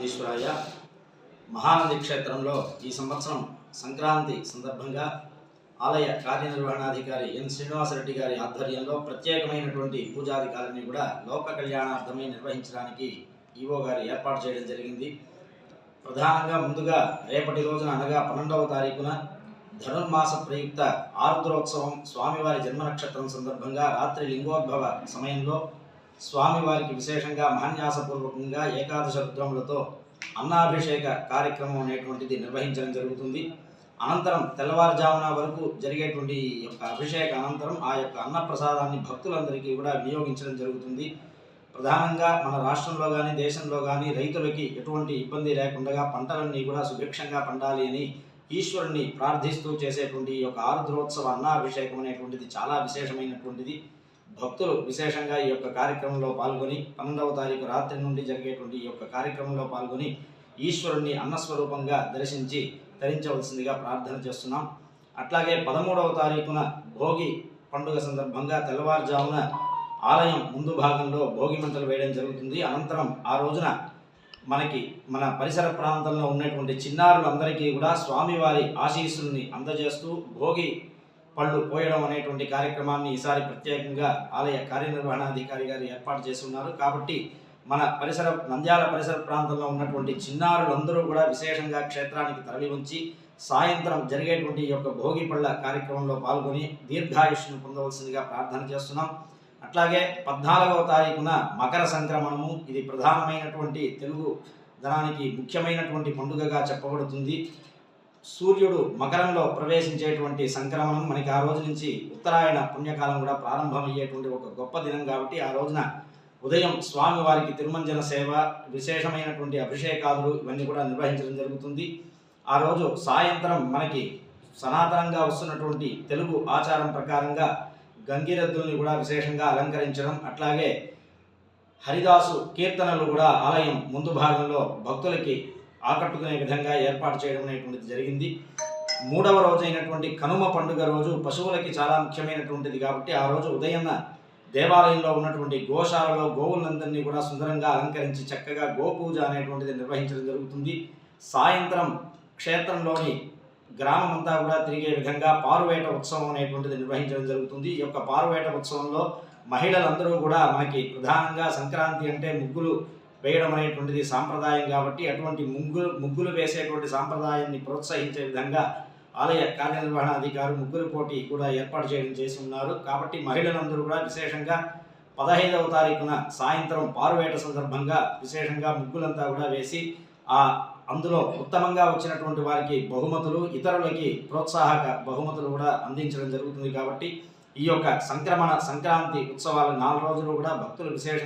నందీశ్వరాయ మహానంది క్షేత్రంలో ఈ సంవత్సరం సంక్రాంతి సందర్భంగా ఆలయ కార్యనిర్వహణాధికారి ఎన్ శ్రీనివాసరెడ్డి గారి ఆధ్వర్యంలో ప్రత్యేకమైనటువంటి పూజాధికారిని కూడా లోక కళ్యాణార్థమై నిర్వహించడానికి ఈవో గారు ఏర్పాటు చేయడం జరిగింది. ప్రధానంగా ముందుగా రేపటి రోజున అనగా పన్నెండవ తారీఖున ధనుర్మాస ప్రయుక్త ఆరుద్రోత్సవం స్వామివారి జన్మ నక్షత్రం సందర్భంగా రాత్రి లింగోద్భవ సమయంలో స్వామివారికి విశేషంగా మహాన్యాసపూర్వకంగా ఏకాదశ రుద్రములతో అన్నాభిషేక కార్యక్రమం అనేటువంటిది నిర్వహించడం జరుగుతుంది. అనంతరం తెల్లవారుజామున వరకు జరిగేటువంటి ఈ యొక్క అభిషేక అనంతరం ఆ యొక్క అన్న ప్రసాదాన్ని భక్తులందరికీ కూడా వినియోగించడం జరుగుతుంది. ప్రధానంగా మన రాష్ట్రంలో కానీ దేశంలో కానీ రైతులకి ఎటువంటి ఇబ్బంది లేకుండా పంటలన్నీ కూడా సుభిక్షంగా పండాలి అని ఈశ్వరుణ్ణి ప్రార్థిస్తూ చేసేటువంటి ఈ యొక్క ఆరుద్రోత్సవ అన్నాభిషేకం అనేటువంటిది చాలా విశేషమైనటువంటిది. భక్తులు విశేషంగా ఈ యొక్క కార్యక్రమంలో పాల్గొని పన్నెండవ తారీఖు రాత్రి నుండి జరిగేటువంటి ఈ యొక్క కార్యక్రమంలో పాల్గొని ఈశ్వరుణ్ణి అన్నస్వరూపంగా దర్శించి ధరించవలసిందిగా ప్రార్థన చేస్తున్నాం. అట్లాగే పదమూడవ తారీఖున భోగి పండుగ సందర్భంగా తెల్లవారుజామున ఆలయం ముందు భాగంలో భోగి మంటలు వేయడం జరుగుతుంది. అనంతరం ఆ రోజున మనకి మన పరిసర ప్రాంతంలో ఉన్నటువంటి చిన్నారులందరికీ కూడా స్వామివారి ఆశీస్సుల్ని అందజేస్తూ భోగి పళ్ళు పోయడం అనేటువంటి కార్యక్రమాన్ని ఈసారి ప్రత్యేకంగా ఆలయ కార్యనిర్వహణాధికారి గారు ఏర్పాటు చేసి ఉన్నారు కాబట్టి మన పరిసర నంద్యాల పరిసర ప్రాంతంలో ఉన్నటువంటి చిన్నారులందరూ కూడా విశేషంగా క్షేత్రానికి తరలి ఉంచి సాయంత్రం జరిగేటువంటి ఈ యొక్క భోగి పళ్ళ కార్యక్రమంలో పాల్గొని దీర్ఘాయుష్ను పొందవలసిందిగా ప్రార్థన చేస్తున్నాం. అట్లాగే పద్నాలుగవ తారీఖున మకర సంక్రమణము ఇది ప్రధానమైనటువంటి తెలుగు ధనానికి ముఖ్యమైనటువంటి పండుగగా చెప్పబడుతుంది. సూర్యుడు మకరంలో ప్రవేశించేటువంటి సంక్రమణం మనకి ఆ రోజు నుంచి ఉత్తరాయణ పుణ్యకాలం కూడా ప్రారంభమయ్యేటువంటి ఒక గొప్ప దినం కాబట్టి ఆ రోజున ఉదయం స్వామివారికి తిరుమంజన సేవ విశేషమైనటువంటి అభిషేకాదులు ఇవన్నీ కూడా నిర్వహించడం జరుగుతుంది. ఆ రోజు సాయంత్రం మనకి సనాతనంగా వస్తున్నటువంటి తెలుగు ఆచారం ప్రకారంగా గంగిరద్దుల్ని కూడా విశేషంగా అలంకరించడం అట్లాగే హరిదాసు కీర్తనలు కూడా ఆలయం ముందు భాగంలో భక్తులకి ఆకట్టుకునే విధంగా ఏర్పాటు చేయడం అనేటువంటిది జరిగింది. మూడవ రోజు అయినటువంటి కనుమ పండుగ రోజు పశువులకి చాలా ముఖ్యమైనటువంటిది కాబట్టి ఆ రోజు ఉదయం దేవాలయంలో ఉన్నటువంటి గోశాలలో గోవులందరినీ కూడా సుందరంగా అలంకరించి చక్కగా గోపూజ అనేటువంటిది నిర్వహించడం జరుగుతుంది. సాయంత్రం క్షేత్రంలోని గ్రామమంతా కూడా తిరిగే విధంగా పారువేట ఉత్సవం అనేటువంటిది నిర్వహించడం జరుగుతుంది. ఈ యొక్క పారువేట ఉత్సవంలో మహిళలందరూ కూడా మనకి ప్రధానంగా సంక్రాంతి అంటే ముగ్గులు వేయడం అనేటువంటిది సాంప్రదాయం కాబట్టి అటువంటి ముగ్గులు ముగ్గులు వేసేటువంటి సాంప్రదాయాన్ని ప్రోత్సహించే విధంగా ఆలయ కార్యనిర్వహణ అధికారి ముగ్గురు పోటీ కూడా ఏర్పాటు చేయడం చేసి ఉన్నారు. కాబట్టి మహిళలందరూ కూడా విశేషంగా పదహైదవ తారీఖున సాయంత్రం పారువేట సందర్భంగా విశేషంగా ముగ్గులంతా కూడా వేసి ఆ అందులో ఉత్తమంగా వచ్చినటువంటి వారికి బహుమతులు ఇతరులకి ప్రోత్సాహక బహుమతులు కూడా అందించడం జరుగుతుంది కాబట్టి ఈ యొక్క సంక్రమణ సంక్రాంతి ఉత్సవాలు నాలుగు రోజులు కూడా భక్తులు విశేషంగా